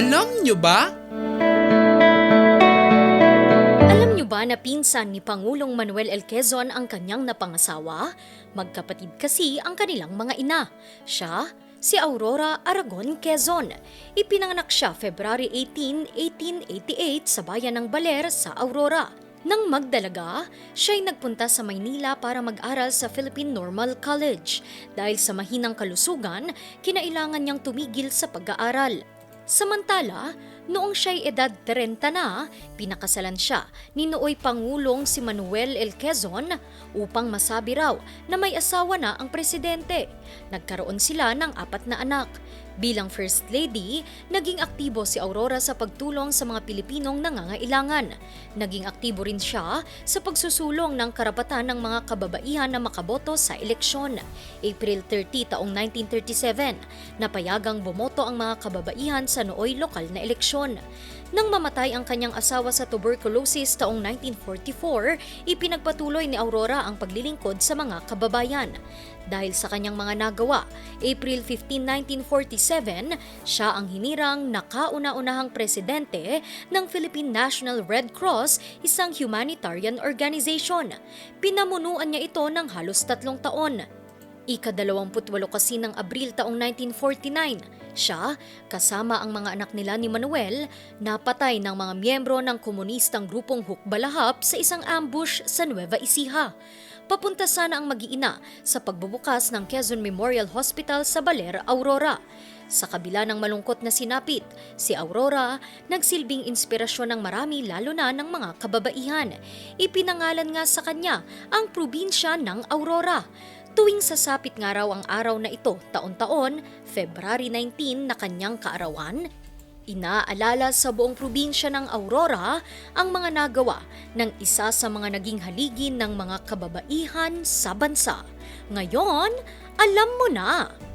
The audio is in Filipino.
Alam nyo ba? Alam niyo ba na pinsan ni Pangulong Manuel L. Quezon ang kanyang napangasawa? Magkapatid kasi ang kanilang mga ina. Siya, si Aurora Aragon Quezon. Ipinanganak siya February 18, 1888 sa bayan ng Baler sa Aurora. Nang magdalaga, siya'y nagpunta sa Maynila para mag-aral sa Philippine Normal College. Dahil sa mahinang kalusugan, kinailangan niyang tumigil sa pag-aaral. Samantala, noong siya'y edad 30 na, pinakasalan siya ni nooy Pangulong si Manuel L. Quezon upang masabi raw na may asawa na ang presidente. Nagkaroon sila ng apat na anak. Bilang First Lady, naging aktibo si Aurora sa pagtulong sa mga Pilipinong nangangailangan. Naging aktibo rin siya sa pagsusulong ng karapatan ng mga kababaihan na makaboto sa eleksyon. April 30 taong 1937, napayagang bumoto ang mga kababaihan sa nooy lokal na eleksyon. Nang mamatay ang kanyang asawa sa tuberculosis taong 1944, ipinagpatuloy ni Aurora ang paglilingkod sa mga kababayan. Dahil sa kanyang mga nagawa, April 15, 1947, siya ang hinirang nakauna-unahang presidente ng Philippine National Red Cross, isang humanitarian organization. Pinamunuan niya ito ng halos tatlong taon. Ika-28 kasi ng Abril taong 1949, siya, kasama ang mga anak nila ni Manuel, napatay ng mga miyembro ng komunistang grupong Hukbalahap sa isang ambush sa Nueva Ecija. Papunta sana ang mag-iina sa pagbubukas ng Quezon Memorial Hospital sa Baler, Aurora. Sa kabila ng malungkot na sinapit, si Aurora nagsilbing inspirasyon ng marami lalo na ng mga kababaihan. Ipinangalan nga sa kanya ang probinsya ng Aurora. Tuwing sasapit nga raw ang araw na ito taon-taon, February 19 na kanyang kaarawan, inaalala sa buong probinsya ng Aurora ang mga nagawa ng isa sa mga naging haligi ng mga kababaihan sa bansa. Ngayon, alam mo na!